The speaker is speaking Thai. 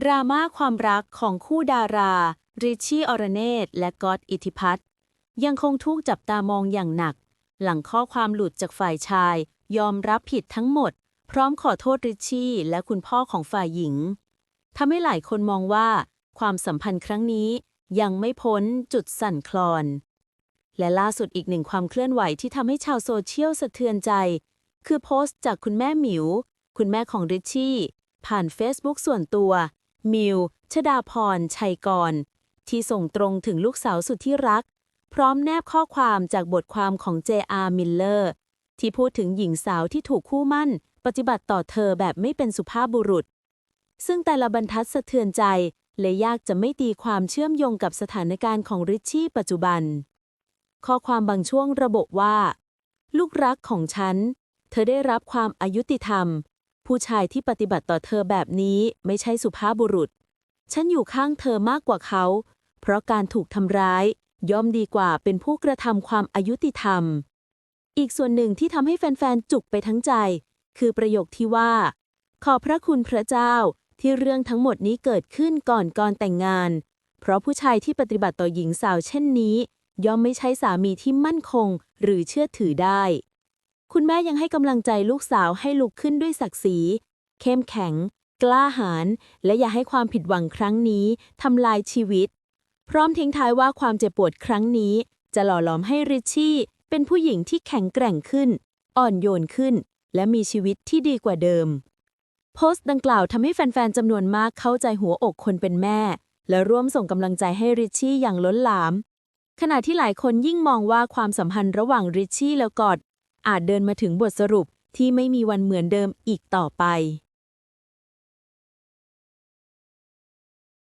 ดราม่าความรักของคู่ดารา ริชชี่อรเนตและก๊อตอิทธิพัฒน์ยังคงถูกจับตามองอย่างหนัก หลังข้อความหลุดจากฝ่ายชาย ยอมรับผิดทั้งหมด พร้อมขอโทษริชชี่และคุณพ่อของฝ่ายหญิงทำให้หลายคนมองว่า ความสัมพันธ์ครั้งนี้ยังไม่พ้นจุดสั่นคลอน และล่าสุดอีกหนึ่งความเคลื่อนไหวที่ทำให้ชาวโซเชียลสะเทือนใจ คือโพสต์จากคุณแม่หมิว คุณแม่ของริชชี่ผ่านเฟซบุ๊กส่วนตัว มิว ชดาพร ชัยกร ที่ส่งตรงถึงลูกสาวสุดที่รัก พร้อมแนบข้อความจากบทความของ J.R. Miller ที่พูดถึงหญิงสาวที่ถูกคู่มั่น ปฏิบัติต่อเธอแบบไม่เป็นสุภาพบุรุษ ซึ่งแต่ละบรรทัดสะเทือนใจและยากจะไม่ตีความเชื่อมโยงกับสถานการณ์ของริชชี่ปัจจุบัน ข้อความบางช่วงระบุว่า ลูกรักของฉัน เธอได้รับความอายุติธรรม ผู้ชายที่ปฏิบัติต่อเธอแบบนี้ไม่ใช่สุภาพบุรุษ ฉันอยู่ข้างเธอมากกว่าเขา เพราะการถูกทำร้าย ย่อมดีกว่าเป็นผู้กระทำความอายุติธรรม อีกส่วนหนึ่งที่ทำให้แฟน ๆ จุกไปทั้งใจ คือประโยคที่ว่า ขอพระคุณพระเจ้าที่เรื่องทั้งหมดนี้เกิดขึ้นก่อนก่อนแต่งงาน เพราะผู้ชายที่ปฏิบัติต่อหญิงสาวเช่นนี้ ย่อมไม่ใช่สามีที่มั่นคงหรือเชื่อถือได้ คุณแม่ยังให้กำลังใจลูกสาวให้ลุกขึ้นด้วยศักดิ์ศรี เข้มแข็ง กล้าหาญ และอย่าให้ความผิดหวังครั้งนี้ทำลายชีวิต พร้อมทิ้งท้ายว่าความเจ็บปวดครั้งนี้ จะหล่อหลอมให้ริชชี่เป็นผู้หญิงที่แข็งแกร่งขึ้น อ่อนโยนขึ้น และมีชีวิตที่ดีกว่าเดิม โพสต์ดังกล่าวทำให้แฟนๆจำนวนมากเข้าใจหัวอกคนเป็นแม่ และร่วมส่งกำลังใจให้ริชชี่อย่างล้นหลามขณะที่หลายคนยิ่งมองว่าความสัมพันธ์ระหว่างริชชี่และกอด อาจเดินมาถึงบทสรุปที่ไม่มีวันเหมือนเดิมอีกต่อไป